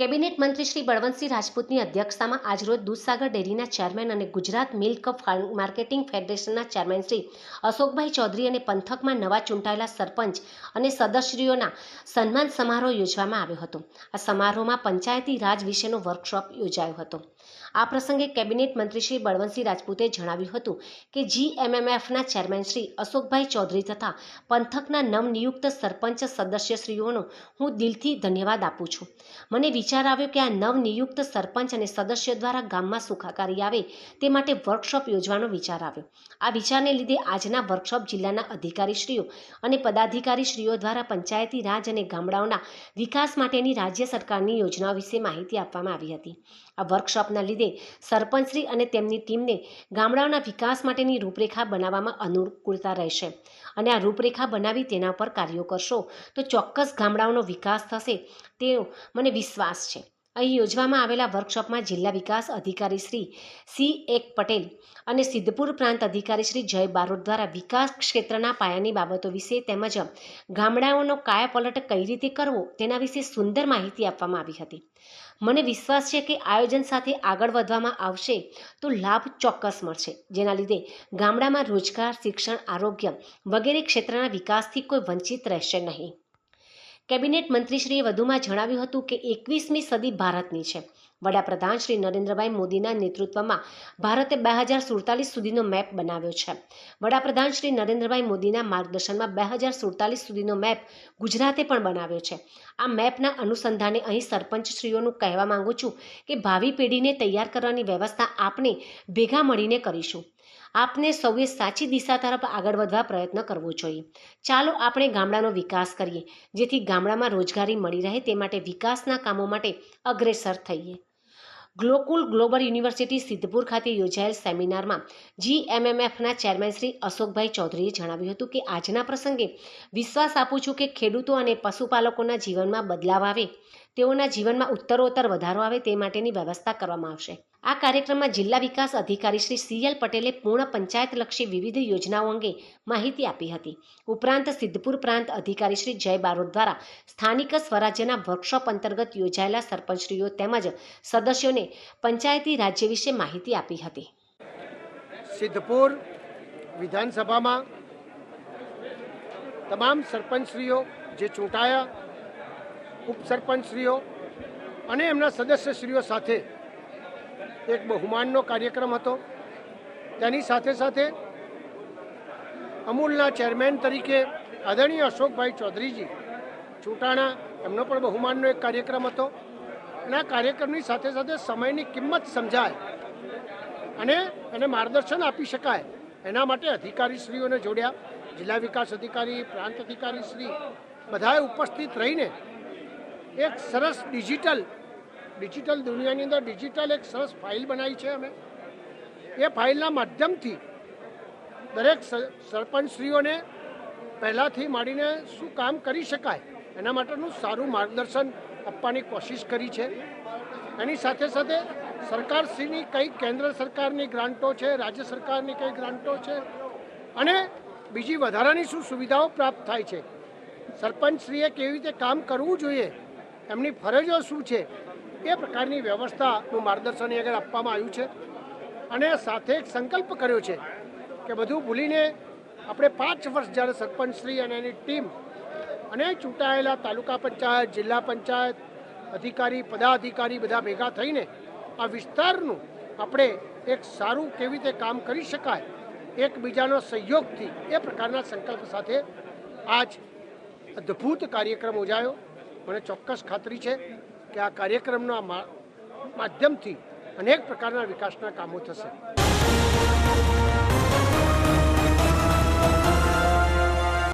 Cabinet મંત્રી શ્રી બળવંતસિંહ રાજપૂતની અધ્યક્ષતામાં આજરોજ દૂધસાગર ડેરીના ચેરમેન અને ગુજરાત મિલ્ક માર્કેટિંગ ફેડરેશનના ચેરમેન શ્રી અશોકભાઈ ચૌધરી અને પંથકમાં નવા ચૂંટાયેલા સરપંચ અને સદસ્યશ્રીઓના સન્માન સમારોહ યોજવામાં આવ્યો હતો. આ સમારોહમાં પંચાયતી રાજ વિશેનો વર્કશોપ યોજાયો હતો. આ પ્રસંગે કેબિનેટ મંત્રી શ્રી બળવંતસિંહ રાજપૂતે જણાવ્યું હતું કે જીએમએમએફના ચેરમેન શ્રી અશોકભાઈ ચૌધરી તથા પંથકના નવનિયુક્ત સરપંચ સદસ્યશ્રીઓનો હું દિલથી ધન્યવાદ આપું છું. મને વિચાર આવ્યો કે આ નવનિયુક્ત સરપંચ અને સદસ્ય દ્વારા ગામમાં સુખાકારી આવે તે માટે વર્કશોપ યોજવાનો વિચાર આવ્યો. આ વિચારને લીધે આજના વર્કશોપ જિલ્લાના અધિકારીશ્રીઓ અને પદાધિકારીશ્રીઓ દ્વારા પંચાયતી રાજ અને ગામડાઓના વિકાસ માટેની રાજ્ય સરકારની યોજનાઓ વિશે માહિતી આપવામાં આવી હતી. આ વર્કશોપના લીધે સરપંચશ્રી અને તેમની ટીમને ગામડાઓના વિકાસ માટેની રૂપરેખા બનાવવામાં અનુકૂળતા રહેશે. અને આ રૂપરેખા બનાવી તેના પર કાર્યો કરશો તો ચોક્કસ ગામડાઓનો વિકાસ થશે તેવો મને વિશ્વાસ છે. અહીં યોજવામાં આવેલા વર્કશોપમાં જિલ્લા વિકાસ અધિકારી શ્રી સી. એક. પટેલ અને સિદ્ધપુર પ્રાંત અધિકારી શ્રી જય બારોટ દ્વારા વિકાસ ક્ષેત્રના પાયાની બાબતો વિશે તેમજ ગામડાઓનો કાયાપલટ કઈ રીતે કરવો તેના વિશે સુંદર માહિતી આપવામાં આવી હતી. મને વિશ્વાસ છે કે આયોજન સાથે આગળ વધવામાં આવશે તો લાભ ચોક્કસ મળશે. જેના લીધે ગામડામાં રોજગાર, શિક્ષણ, આરોગ્ય વગેરે ક્ષેત્રના વિકાસથી કોઈ વંચિત રહેશે નહીં. કેબિનેટ મંત્રીશ્રીએ વધુમાં જણાવ્યું હતું કે એકવીસમી સદી ભારતની છે. વડાપ્રધાન શ્રી નરેન્દ્રભાઈ મોદીના નેતૃત્વમાં ભારતે બે હજાર સુડતાલીસ સુધીનો મેપ બનાવ્યો છે. વડાપ્રધાન શ્રી નરેન્દ્રભાઈ મોદીના માર્ગદર્શનમાં બે હજાર સુડતાલીસ સુધીનો મેપ ગુજરાતે પણ બનાવ્યો છે. આ મેપના અનુસંધાને અહીં સરપંચશ્રીઓનું કહેવા માંગુ છું કે ભાવિ પેઢીને તૈયાર કરવાની વ્યવસ્થા આપણે ભેગા મળીને કરીશું. આપને સૌએ સાચી દિશા તરફ આગળ વધવા પ્રયત્ન કરવો જોઈએ. ચાલો આપણે ગામડાનો વિકાસ કરીએ, જેથી ગામડામાં રોજગારી મળી રહે તે માટે વિકાસના કામો માટે અગ્રેસર થઈએ. ગ્લોકુલ ગ્લોબલ યુનિવર્સિટી સિદ્ધપુર ખાતે યોજાયેલ સેમિનારમાં જીએમએમએફના ચેરમેન શ્રી અશોકભાઈ ચૌધરીએ જણાવ્યું હતું કે આજના પ્રસંગે વિશ્વાસ આપું છું કે ખેડૂતો અને પશુપાલકોના જીવનમાં બદલાવ આવે, તેઓના જીવનમાં ઉત્તરોત્તર વધારો આવે તે માટેની વ્યવસ્થા કરવામાં આવશે. આ કાર્યક્રમમાં જિલ્લા વિકાસ અધિકારી શ્રી સીએલ પટેલે પૂર્ણ પંચાયતલક્ષી વિવિધ યોજનાઓ અંગે માહિતી આપી હતી. ઉપરાંત સિદ્ધપુર પ્રાંત અધિકારી શ્રી જય બારોટ દ્વારા સ્થાનિક સ્વરાજ્યના વર્કશોપ અંતર્ગત યોજાયેલા સરપંચશ્રીઓ તેમજ સદસ્યોને પંચાયતી રાજ્ય વિશે માહિતી આપી હતી. સિદ્ધપુર વિધાનસભામાં તમામ સરપંચશ્રીઓ, જે ચૂંટાયા, ઉપસરપંચશ્રીઓ અને એમના સદસ્યશ્રીઓ સાથે એક બહુમાનનો કાર્યક્રમ હતો. તેની સાથે સાથે અમૂલના ચેરમેન તરીકે આદરણીય અશોકભાઈ ચૌધરીજી ચૂંટાણા, એમનો પણ બહુમાનનો એક કાર્યક્રમ હતો. અને આ કાર્યક્રમની સાથે સાથે સમયની કિંમત સમજાય અને એને માર્ગદર્શન આપી શકાય એના માટે અધિકારીશ્રીઓને જોડ્યા. જિલ્લા વિકાસ અધિકારી, પ્રાંત અધિકારી શ્રી બધાએ ઉપસ્થિત રહીને એક સરસ ડિજિટલ ડિજિટલ દુનિયાની અંદર ડિજિટલ એક સરસ ફાઇલ બનાવી છે અમે. એ ફાઇલના માધ્યમથી દરેક સરપંચશ્રીઓને પહેલાંથી માંડીને શું કામ કરી શકાય એના માટેનું સારું માર્ગદર્શન આપવાની કોશિશ કરી છે. એની સાથે સાથે સરકારશ્રીની કઈ કેન્દ્ર સરકારની ગ્રાન્ટો છે, રાજ્ય સરકારની કઈ ગ્રાન્ટો છે અને બીજી વધારાની શું સુવિધાઓ પ્રાપ્ત થાય છે. સરપંચશ્રીએ કેવી રીતે કામ કરવું જોઈએ, એમની ફરજો શું છે એ પ્રકારની વ્યવસ્થાનું માર્ગદર્શન આગળ આપવામાં આવ્યું છે. અને સાથે એક સંકલ્પ કર્યો છે કે બધું ભૂલીને આપણે પાંચ વર્ષ જ્યારે સરપંચશ્રી અને એની ટીમ અને ચૂંટાયેલા તાલુકા પંચાયત, જિલ્લા પંચાયત, અધિકારી, પદાધિકારી બધા ભેગા થઈને આ વિસ્તારનું આપણે એક સારું કેવી રીતે કામ કરી શકાય, એકબીજાનો સહયોગથી એ પ્રકારના સંકલ્પ સાથે આજ અદ્ભુત કાર્યક્રમ યોજાયો. મને ચોક્કસ ખાતરી છે. કે આ કાર્યક્રમના માધ્યમથી અનેક પ્રકારના વિકાસના કામો થશે.